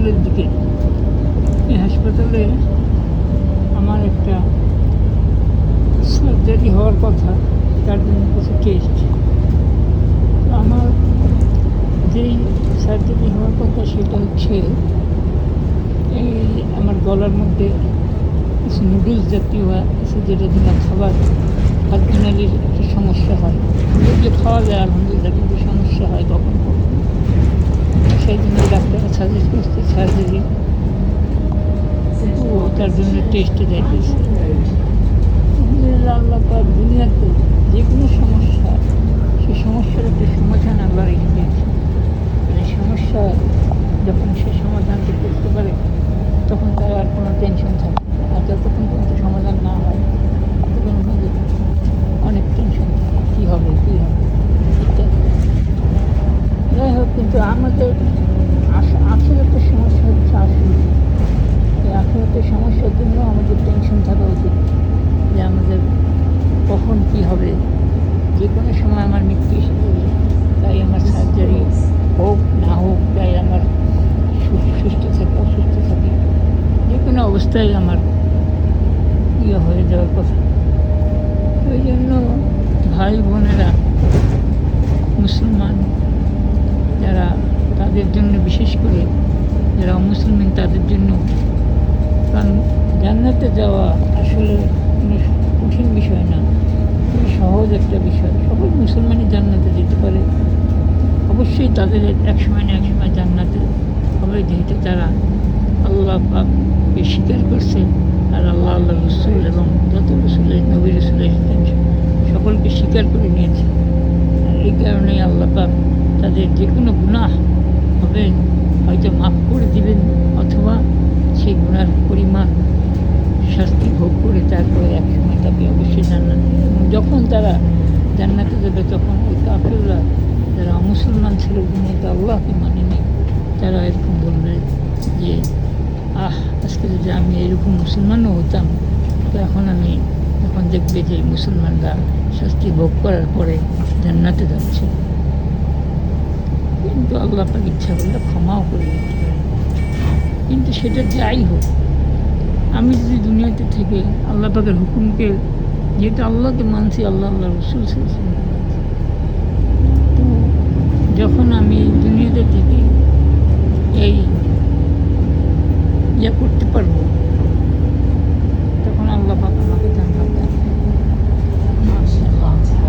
হাসপাতালের দিকে। এই হাসপাতালে আমার একটা সার্জারি হওয়ার কথা, তার জন্য কিছু টেস্ট আমার যেই সার্জারি হওয়ার কথা সেটা হচ্ছে, এই আমার গলার মধ্যে কিছু নুডলস জাতীয় আছে যেটা দিন খাবার খাদ্যনালীর একটা সমস্যা হয়। এগুলো খাওয়া যায়, আলহামদুলিল্লাহ, কিন্তু সমস্যা হয় কখন কখন? সেই জন্য ডাক্তার করছে সার্জারি ও তার জন্য টেস্টে আলহামদুলিল্লাহ আল্লাহ পাক দুনিয়াতে যে কোনো সমস্যা সেই সমস্যার একটা সমাধান আল্লাহ রেখে দিয়েছে। এই সমস্যা যখন সে সমাধানটি করতে পারে তখন তার আর কোনো টেনশন থাকে। আর যতক্ষণ পর্যন্ত সমাধান না হয় ততক্ষণ পর্যন্ত অনেক টেনশন থাকে। কী হবে কী হবে? ইত্যাদি যাই হোক কিন্তু আমাদের হচ্ছে এই সমস্যার জন্য আমাদের টেনশন থাকা উচিত যে আমাদের কখন কী হবে। যে কোনো সময় আমার মৃত্যু এসে যাবে তাই আমার সার্জারি হোক, না হোক, তাই আমার সুস্থ থাকে, অসুস্থ থাকে। যে কোনো অবস্থায় আমার ইয়ে হয়ে যাওয়ার কথা। ওই জন্য ভাই বোনেরা, মুসলমান যারা তাদের জন্য বিশেষ করে যারা অমুসলমান তাদের জন্য কারণ জান্নাতে যাওয়া আসলে কোনো কঠিন বিষয় না, খুবই সহজ একটা বিষয়। সকল মুসলমানই জান্নাতে যেতে পারে। অবশ্যই তাদের এক সময় না এক সময় জান্নাতে হবে, যেহেতু তারা আল্লাহ পাককে স্বীকার করছে আর আল্লাহ আল্লাহ রসুল এবং যত রসুলের নবী রসুল এসেছেন, সকলকে স্বীকার করে নিয়েছে। এই কারণেই আল্লাহ পাক তাদের যে কোনো গুনাহ হবে, হয়তো মাফ করে দিবেন অথবা সেই গুণার পরিমাণ শাস্তি ভোগ করে তারপরে এক সময় তাকে অবশ্যই জান্নাত যখন তারা জান্নাতে যাবে, তখন ওই কাফেররা যারা মুসলমান ছিল দুনিয়াতে আল্লাহকে মানেনি, তারা এরকম বলবে যে, আহ, আজকে যদি আমি এরকম মুসলমানও হতাম, তো এখন আমি এখন দেখবে যে মুসলমানরা শাস্তি ভোগ করার পরে জান্নাতে যাচ্ছে। কিন্তু আল্লাহ আপনার ইচ্ছা করলে ক্ষমাও করে দিতে পারে কিন্তু সেটা যাই হোক, আমি যদি দুনিয়াতে থেকে আল্লাহ পাকের হুকুমকে, যেহেতু আল্লাহকে মানছি, আল্লাহ আল্লাহ রসুল তো যখন আমি দুনিয়াতে